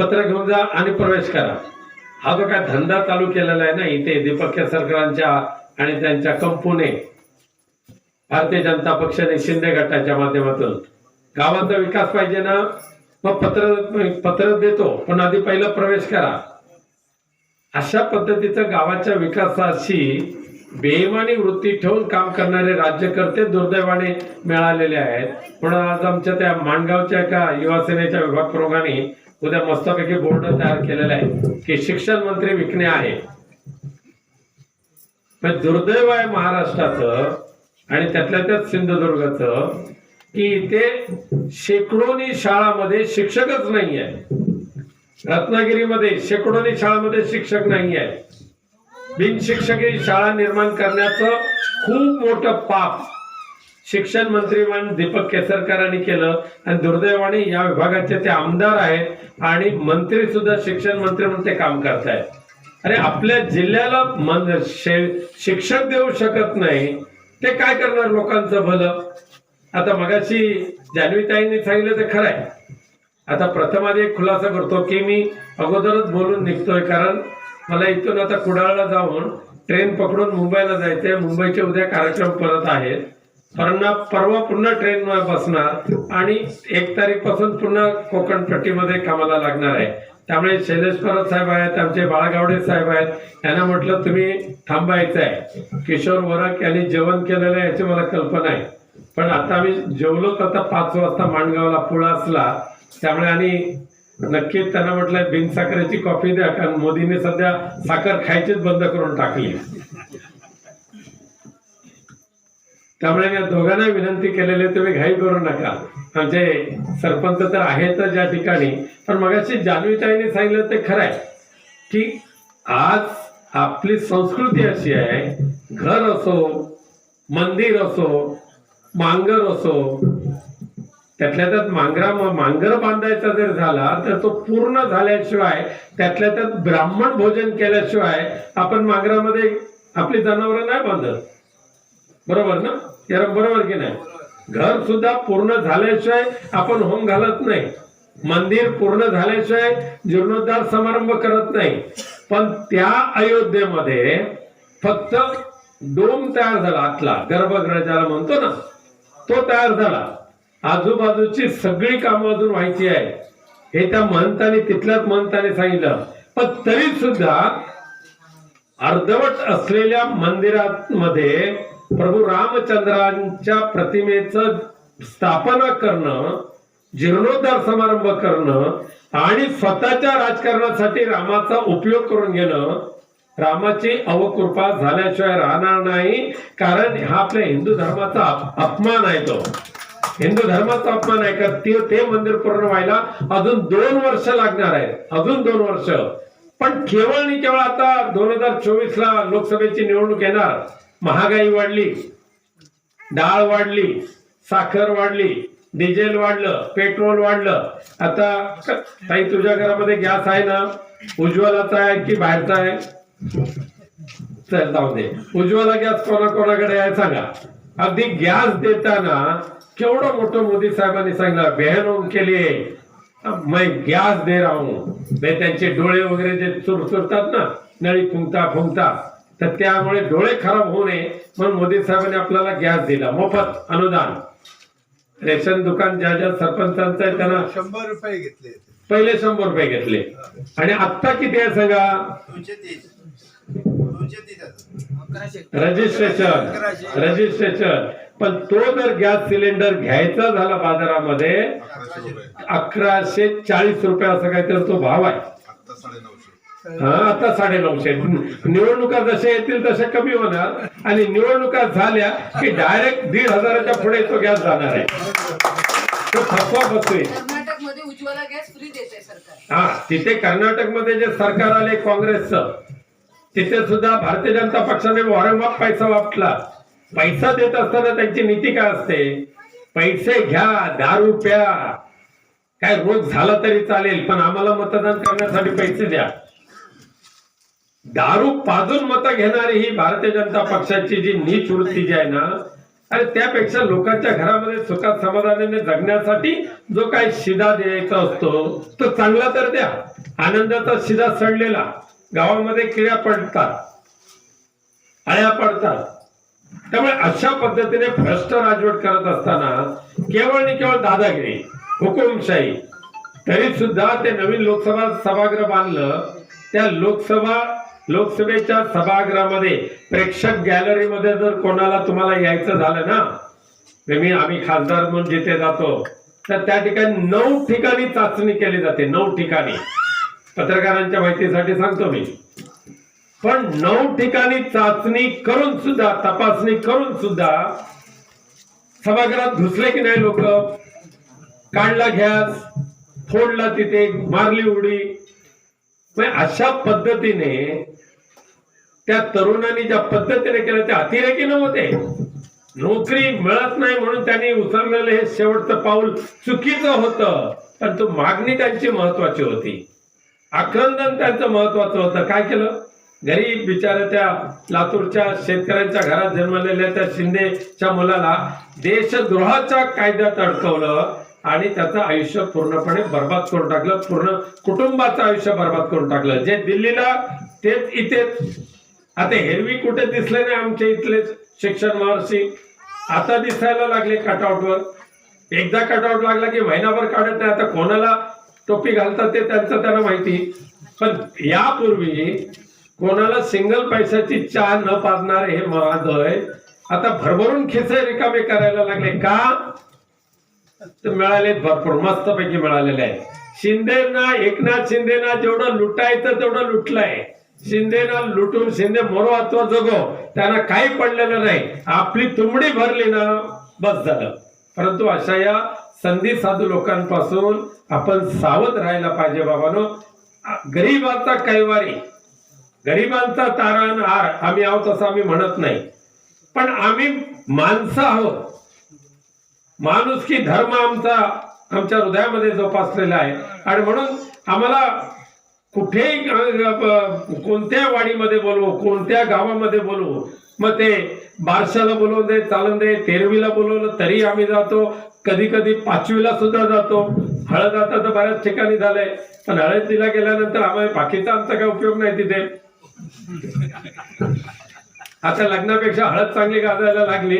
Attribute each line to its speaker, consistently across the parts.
Speaker 1: पत्र घेऊन जा आणि प्रवेश करा. हा जो काय धंदा चालू केलेला आहे ना इथे दीपक केसरकरांच्या आणि त्यांच्या कंपने भारतीय जनता पक्षाने शिंदे गटाच्या माध्यमातून. गावाचा विकास पाहिजे ना मग पत्र पत्र देतो पण आधी पहिला प्रवेश करा. अशा पद्धतीचं गावाच्या विकासाशी बेईमानी वृत्ती ठेवून काम करणारे राज्यकर्ते दुर्दैवाने मिळालेले आहेत. पण आज आमच्या त्या माणगावच्या एका युवा सेनेच्या विभाग प्रमुखाने उद्या मस्तपैकी बोर्ड तयार केलेला आहे की शिक्षण मंत्री विकणे आहे. पण दुर्दैव आहे महाराष्ट्राचं आणि त्यातल्या त्यात सिंधुदुर्गाचं की इथे शेकडोनी शाळामध्ये शिक्षकच नाही आहे. रत्नागिरीमध्ये शेकडोनी शाळामध्ये शिक्षक नाही आहे. बिनशिक्षकी शाळा निर्माण करण्याचं खूप मोठं पाप शिक्षण मंत्री म्हणून दीपक केसरकरांनी केलं. आणि दुर्दैवाने या विभागाचे ते आमदार आहेत आणि मंत्री सुद्धा शिक्षण मंत्री म्हणून ते काम करतायत. अरे आपल्या जिल्ह्याला शे- शिक्षक देऊ शकत नाही ते काय करणार लोकांचं भलं? आता मगाशी जान्हवीताईंनी सांगितलं ते खरं आहे आता प्रथम आधी एक खुलासा करतो की मी अगोदरच बोलून निघतोय कारण मला इथून आता कुडाळला जाऊन ट्रेन पकडून मुंबईला जायचंय. मुंबईचे उद्या कार्यक्रम परत आहेत. परवा परवा पुन्हा ट्रेन बसणार आणि एक तारीखपासून पुन्हा कोकण पट्टीमध्ये कामाला लागणार आहे. त्यामुळे शैलेश परब साहेब आहेत आमचे बाळगावडे साहेब आहेत. यांना म्हटलं तुम्ही थांबायचं आहे किशोर वरक यांनी जेवण केलेलं आहे याची मला कल्पना आहे. पण आता आम्ही जेवलोच आता पाच वाजता माणगावला पुळा असला त्यामुळे आणि नक्कीच त्यांना म्हटलं बिनसाखरेची कॉफी द्या कारण मोदींनी सध्या साखर खायचीच बंद करून टाकली. त्यामुळे मी या दोघांना विनंती केलेली तुम्ही घाई करू नका. आमचे सरपंच तर आहेतच या ठिकाणी पण मगाशी जान्हवीताईने सांगितलं ते खरं आहे की आज आपली संस्कृती अशी आहे घर असो मंदिर असो मांगर असो त्यातल्या त्यात मांगरा मांगर बांधायचा जर झाला तर तो पूर्ण झाल्याशिवाय त्यातल्या त्यात ब्राह्मण भोजन केल्याशिवाय आपण मांगरामध्ये आपली जनावरं नाही बांधत. बरोबर ना? यार बरोबर की नाही? घर सुद्धा पूर्ण झाल्याशिवाय आपण होम घालत नाही. मंदिर पूर्ण झाल्याशिवाय जीर्णोद्धार समारंभ करत नाही. पण त्या अयोध्येमध्ये फक्त डोम तयार झाला आतला गर्भगृह ज्याला म्हणतो ना तो तयार झाला. आजूबाजूची सगळी कामं अजून व्हायची आहे. हे त्या महंताने तिथल्याच महंताने सांगितलं. पण तरी सुद्धा अर्धवट असलेल्या मंदिरामध्ये प्रभू रामचंद्रांच्या प्रतिमेचं स्थापना करणं जीर्णोद्धार समारंभ करणं आणि स्वतःच्या राजकारणासाठी रामाचा उपयोग करून घेणं रामाची अवकृपा झाल्याशिवाय राहणार नाही कारण हा आपल्या हिंदू धर्माचा अपमान आहे तो. हिंदू धर्माचा अपमान आहे का? ते ते मंदिर पूर्ण व्हायला अजून दोन वर्ष लागणार आहेत. अजून दोन वर्ष. पण केवळ आणि केवळ आता दोन हजार चोवीस ला लोकसभेची निवडणूक येणार. महागाई वाढली डाळ वाढली साखर वाढली डिझेल वाढलं पेट्रोल वाढलं. आता काही ताई तुझ्या घरामध्ये गॅस आहे ना? उज्ज्वलाचा आहे की बाहेरचा आहे? चल जाऊ दे. उज्ज्वला गॅस कोणा कोणाकडे आहे सांगा. अगदी गॅस देताना केवढं मोठं मोदी साहेबांनी सांगितलं बहनों केली मैं गॅस दे राहू नाही म्हणजे त्यांचे डोळे वगैरे जे चुरचुरतात ना नळी फुंकता फुंकता. तर त्यामुळे डोळे खराब होऊ नये म्हणून मोदी साहेबांनी आपल्याला गॅस दिला. मोफत अनुदान. रेशन दुकान ज्या ज्या सरपंचांचं आहे त्यांना
Speaker 2: शंभर रुपये घेतले
Speaker 1: पहिले शंभर रुपये घेतले. आणि आत्ता किती आहे सांगा?
Speaker 2: दोनशे तीस. दोनशे तीस आहे.
Speaker 1: रजिस्ट्रेशन. रजिस्ट्रेशन. पण तो जर गॅस सिलेंडर घ्यायचा झाला बाजारामध्ये
Speaker 2: अकराशे
Speaker 1: चाळीस रुपये असं काहीतरी तो भाव आहे. हा आता साडे नऊशे निवडणुका जशा येतील तशा कमी होणार. आणि निवडणुका झाल्या की डायरेक्ट दीड हजाराच्या पुढे तो गॅस जाणार आहे. तो
Speaker 3: कर्नाटकमध्ये देते सरकार.
Speaker 1: हा तिथे कर्नाटकमध्ये जे सरकार आले काँग्रेसचं तिथे सुद्धा भारतीय जनता पक्षाने वारंवार पैसा वापरला. पैसा देत असताना त्यांची नीती काय असते? पैसे घ्या दारू प्या. काय रोग झाला तरी चालेल पण आम्हाला मतदान करण्यासाठी पैसे द्या. दारू पाजून मतं घेणारी ही भारतीय जनता पक्षाची जी नीच वृत्ती जी आहे ना अरे त्यापेक्षा लोकांच्या घरामध्ये सुखात समाधानाने जगण्यासाठी जो काही शिदा द्यायचा असतो तो चांगला तर द्या. आनंदाचा शिदा सडलेला. गावामध्ये किड्या पडतात. आळ्या पडतात. त्यामुळे अशा पद्धतीने भ्रष्ट राजवट करत असताना केवळ आणि केवळ दादागिरी हुकुमशाही तरी सुद्धा ते नवीन लोकसभा सभागृह बांधलं त्या लोकसभा लोकसभेच्या सभागृहामध्ये प्रेक्षक गॅलरीमध्ये जर कोणाला तुम्हाला यायचं झालं ना मी आम्ही खासदार म्हणून जिथे जातो तर त्या ठिकाणी नऊ ठिकाणी चाचणी केली जाते नऊ ठिकाणी. पत्रकारांच्या माहितीसाठी सांगतो मी. पण नऊ ठिकाणी चाचणी करून सुद्धा तपासणी करून सुद्धा सभागृहात घुसले की नाही लोक? काढला घ्यास फोडला तिथे मारली उडी. अशा पद्धतीने त्या तरुणांनी ज्या पद्धतीने केलं ते अतिरेकी नव्हते नोकरी मिळत नाही म्हणून त्यांनी उचललेलं हे शेवटचं पाऊल चुकीचं होतं पण तो मागणी त्यांची महत्वाची होती. आक्रंदन त्यांचं महत्वाचं होतं. काय केलं? गरीब बिचारा त्या लातूरच्या शेतकऱ्यांच्या घरात जन्मलेल्या त्या शिंदेच्या मुलाला देशद्रोहाच्या कायद्यात अडकवलं. आणि त्याचं आयुष्य पूर्णपणे बर्बाद करून टाकलं. पूर्ण कुटुंबाचं आयुष्य बर्बाद करून टाकलं. जे दिल्लीला तेच इथेच आता हेरवी कुठे दिसले नाही आमच्या इथलेच शिक्षण महर्षी? आता दिसायला लागले कटआउटवर एकदा कटआउट लागला की महिनाभर काढत नाही. आता कोणाला टोपी घालतात ते त्यांचं त्यांना माहिती. पण यापूर्वी कोणाला सिंगल पैशाची चहा न पाजणारे हे महोदय आता भरभरून खिसे रिकामे करायला लागले. का? मिळालेत मिळाले भरपूर मस्तपैकी मिळालेले आहे शिंदेना एकनाथ शिंदेना जेवढं लुटायचं तेवढं लुटलंय. शिंदेना लुटून शिंदे मरो अथवा जगो त्यांना काही पडलेलं नाही. आपली तुंबडी भरली ना बस झालं. परंतु अशा या संधी साधू लोकांपासून आपण सावध राहायला पाहिजे बाबानो. गरीबाचा कैवारी गरिबांचा आर आम्ही आहोत असं आम्ही म्हणत नाही. पण आम्ही माणसं आहोत. माणूस की धर्म आमचा आमच्या हृदयामध्ये जोपासलेला आहे. आणि म्हणून आम्हाला कुठेही कोणत्या वाडीमध्ये बोलवू कोणत्या गावामध्ये बोलवू मग ते बारशाला बोलवून दे चालून दे तेरवीला बोलवलं तरी आम्ही जातो. कधी कधी पाचवीला सुद्धा जातो. हळद आता तर बऱ्याच ठिकाणी झालंय. पण हळदीला गेल्यानंतर आम्हाला बाकीचा आमचा काही उपयोग नाही तिथे. आता लग्नापेक्षा हळद चांगली गाजायला लागली.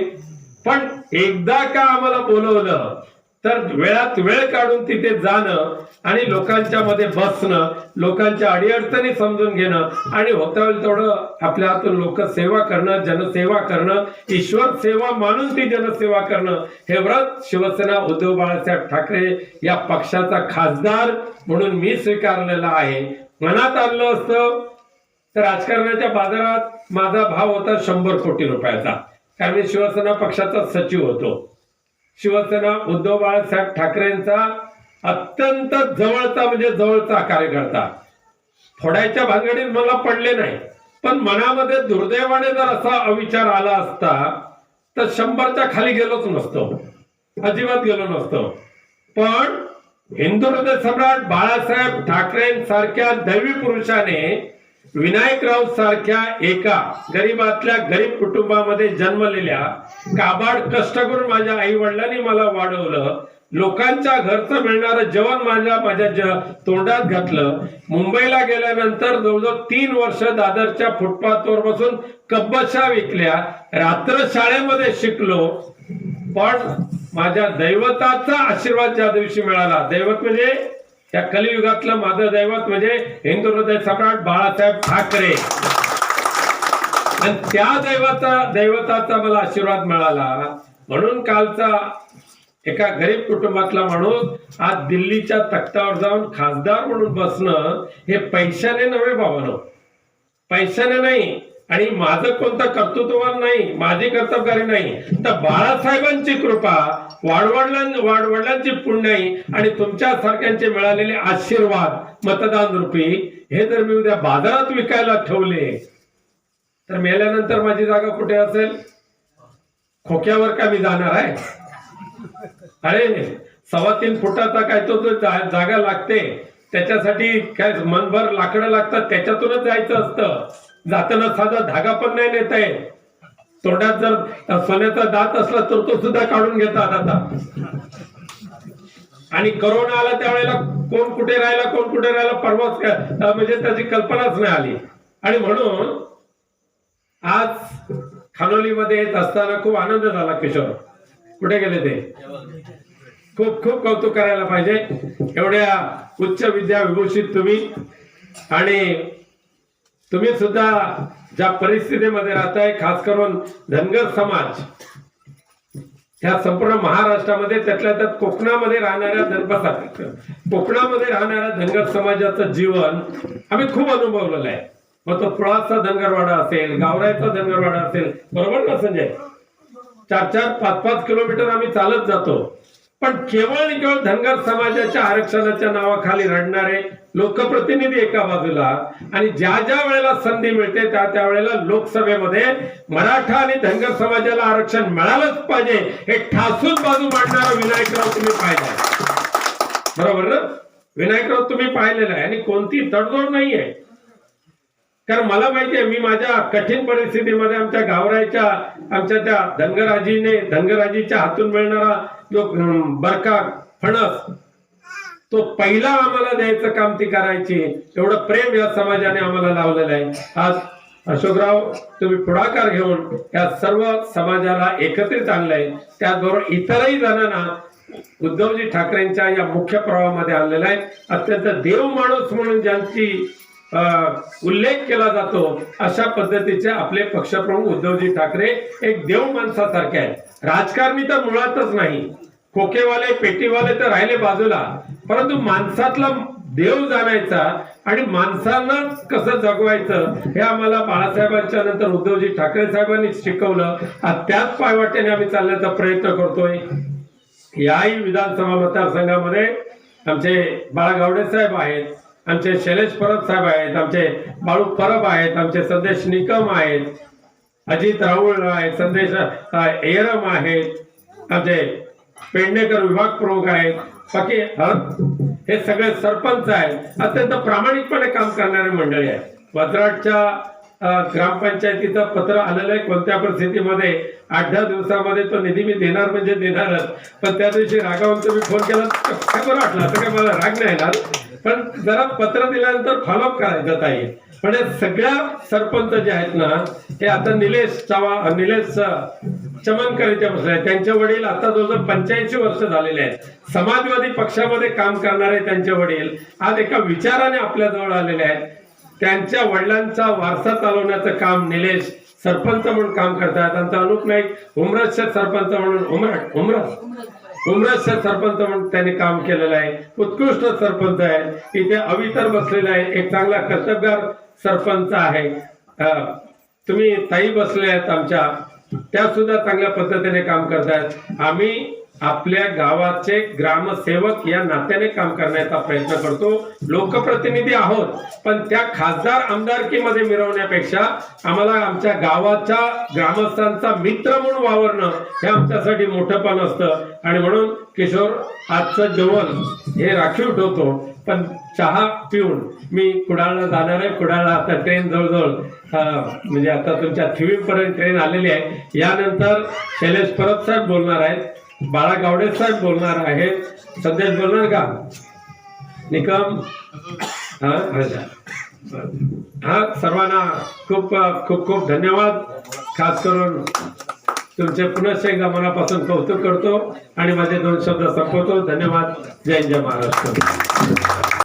Speaker 1: पण एकदा का आम्हाला बोलवलं तर वेळात वेळ काढून तिथे जाणं आणि लोकांच्या मध्ये बसणं लोकांच्या अडीअडचणी समजून घेणं आणि होता होईल तेवढं आपल्या हातून लोकसेवा करणं जनसेवा करणं ईश्वर सेवा मानून ती जनसेवा करणं हे व्रत शिवसेना उद्धव बाळासाहेब ठाकरे या पक्षाचा खासदार म्हणून मी स्वीकारलेला आहे. मनात आणलं असतं तर राजकारणाच्या बाजारात माझा भाव होता शंभर कोटी रुपयाचा. कारण मी शिवसेना पक्षाचा सचिव होतो. शिवसेना उद्धव बाळासाहेब ठाकरेंचा अत्यंत जवळचा म्हणजे जवळचा कार्यकर्ता. फोडायच्या भानगडीत मला पडले नाही पण मनामध्ये दुर्दैवाने जर असा अविचार आला असता तर शंभरच्या खाली गेलोच नसतो. अजिबात गेलो नसतो. पण हिंदू हृदय सम्राट बाळासाहेब ठाकरेंसारख्या दैवी पुरुषाने विनायकराव सारख्या एका गरीबातल्या गरीब कुटुंबामध्ये जन्मलेल्या काबाड कष्ट करून माझ्या आई वडिलांनी मला वाढवलं लोकांच्या घरचं मिळणारं जेवण माझ्या माझ्या ज तोंडात घातलं. मुंबईला गेल्यानंतर जवळजवळ तीन वर्ष दादरच्या फुटपाथवर बसून कब्बशा विकल्या. रात्र शाळेमध्ये शिकलो पण माझ्या दैवताचा आशीर्वाद ज्या दिवशी मिळाला दैवत म्हणजे त्या कलियुगातलं माझं दैवत म्हणजे हिंदू हृदय सम्राट बाळासाहेब ठाकरे. आणि त्या दैवता दैवताचा मला आशीर्वाद मिळाला. म्हणून कालचा एका गरीब कुटुंबातला माणूस आज दिल्लीच्या तख्तावर जाऊन खासदार म्हणून बसणं हे पैशाने नव्हे बाबानो पैशाने नाही आणि माझं कोणतं कर्तृत्ववान नाही माझी कर्तबगारी नाही. तर बाळासाहेबांची कृपा वाडवडलां वाडवडलांची पुण्याई आणि तुमच्या सारख्यांचे मिळालेले आशीर्वाद मतदान रूपी हे जर मी उद्या बाजारात विकायला ठेवले तर मेल्यानंतर माझी जागा कुठे असेल? खोक्यावर का मी जाणार आहे? अरे सव्वा तीन फुटाचा काय तो जो जागा लागते त्याच्यासाठी काय मनभर लाकडं लागतात त्याच्यातूनच जायचं असतं. जाताना साधा धागा पण नाही नेता येत. तोंडात जर सोन्याचा दात असला तर तो सुद्धा काढून घेतात आता. आणि करोना आला त्यावेळेला कोण कुठे राहिला कोण कुठे राहिला परवाच म्हणजे त्याची कल्पनाच नाही आली. आणि म्हणून आज खानोलीमध्ये येत असताना खूप आनंद झाला किशोर. कुठे गेले ते? खूप खूप कौतुक करायला पाहिजे. एवढ्या उच्च विद्या विभूषित तुम्ही. आणि तुम्ही सुद्धा ज्या परिस्थितीमध्ये राहताय खास करून धनगर समाज ह्या संपूर्ण महाराष्ट्रामध्ये त्यातल्या त्यात कोकणामध्ये राहणाऱ्या धनबसा कोकणामध्ये राहणाऱ्या धनगर समाजाचं जीवन आम्ही खूप अनुभवलेलं आहे. मग तो पुळाचा धनगरवाडा असेल गावरायचा धनगरवाडा असेल बरोबर ना संजय? चार चार पाच पाच किलोमीटर आम्ही चालत जातो. पण केवळ आणि केवळ धनगर समाजाच्या आरक्षणाच्या नावाखाली रडणारे लोकप्रतिनिधी एका बाजूला आणि ज्या ज्या वेळेला संधी मिळते त्या त्या वेळेला लोकसभेमध्ये मराठा आणि धनगर समाजाला आरक्षण मिळालंच पाहिजे हे ठासून बाजू मांडणारा विनायकराव तुम्ही पाहिले बरोबर ना? विनायकराव तुम्ही पाहिलेला आहे आणि कोणती तडजोड नाहीये कारण मला माहिती आहे मी माझ्या कठीण परिस्थितीमध्ये आमच्या गावरायच्या आमच्या त्या धनगराजीने धनगराजीच्या हातून मिळणारा जो बरका फणस तो पहिला आम्हाला द्यायचं काम ती करायची. एवढं प्रेम या समाजाने आम्हाला लावलेलं आहे. आज अशोकराव तुम्ही पुढाकार घेऊन या सर्व समाजाला एकत्रित आणलंय त्याचबरोबर इतरही जणांना उद्धवजी ठाकरेंच्या या मुख्य प्रवाहामध्ये आणलेला आहे. अत्यंत देव माणूस म्हणून ज्यांची उल्लेख केला जातो अशा पद्धतीचे आपले पक्षप्रमुख उद्धवजी ठाकरे एक देव माणसासारखे आहेत. राजकारणी तर मुळातच नाही. खोकेवाले पेटीवाले तर राहिले बाजूला. परंतु माणसातला देव जाणायचा आणि माणसांना कसं जगवायचं हे आम्हाला बाळासाहेबांच्या नंतर उद्धवजी ठाकरे साहेबांनी शिकवलं. आणि त्याच पायवाट्याने आम्ही चालण्याचा प्रयत्न करतोय. याही विधानसभा मतदारसंघामध्ये आमचे बाळा गावडे साहेब आहेत आमचे शैलेश परब साहेब आहेत आमचे बाळू परब आहेत आमचे संदेश निकम आहेत अजित राऊळ आहेत संदेश एरम आहेत आमचे पेडणेकर विभाग प्रमुख आहेत बाकी हे? सगळे सरपंच आहेत. अत्यंत प्रामाणिकपणे काम करणारे मंडळी आहेत. वत्राटच्या ग्रामपंचायतीचं पत्र आलेलं आहे कोणत्या परिस्थितीमध्ये? आठ दहा दिवसामध्ये तो निधी मी देणार म्हणजे देणारच. पण त्या दिवशी रागावून तुम्ही फोन केला तर काय बरं वाटलं? असं काय मला राग नाही येणार. पण जरा पत्र दिल्यानंतर फॉलोअप करायचं ताई. पण हे सगळ्या सरपंच जे आहेत ना हे आता निलेश चवा निलेश चमनकर इथे बसले आहेत. त्यांचे वडील आता जवळजवळ पंच्याऐंशी वर्ष झालेले आहेत. समाजवादी पक्षामध्ये काम करणारे त्यांचे वडील आज एका विचाराने आपल्या जवळ आलेले आहेत. त्यांच्या वडिलांचा वारसा चालवण्याचं काम निलेश सरपंच म्हणून काम करतात. त्यांचा अनुप नाईक उमरसचे सरपंच म्हणून उमरट उमरस उमरसचे सरपंच म्हणून त्यांनी काम केलेलं आहे. उत्कृष्ट सरपंच आहे. इथे अवितर बसलेला आहे. एक चांगला कर्तबगार सरपंच आहे. तुम्ही ताई बसले आहेत आमच्या. त्या सुद्धा चांगल्या पद्धतीने काम करतायत. आम्ही आपल्या गावाचे ग्रामसेवक या नात्याने काम करण्याचा प्रयत्न करतो. लोकप्रतिनिधी आहोत पण त्या खासदार आमदारकीमध्ये मिरवण्यापेक्षा आम्हाला आमच्या गावाच्या ग्रामस्थांचा मित्र म्हणून वावरणं हे आमच्यासाठी मोठंपण असतं. आणि म्हणून किशोर आजचं जेवण हे राखीव ठेवतो. पण चहा पिऊन मी कुडाळला जाणार आहे. कुडाळला आता ट्रेन जवळजवळ म्हणजे आता तुमच्या पर्यंत ट्रेन आलेली आहे. यानंतर शैलेश परब साहेब बोलणार आहेत. बाळा गावडे साहेब बोलणार आहेत. संदेश बोलणार का? निकम? हा हा सर्वांना खूप खूप खूप धन्यवाद. खास करून तुमचे पुनश्च एकदा मनापासून कौतुक करतो आणि माझे दोन शब्द संपवतो. धन्यवाद. जय जय महाराष्ट्र.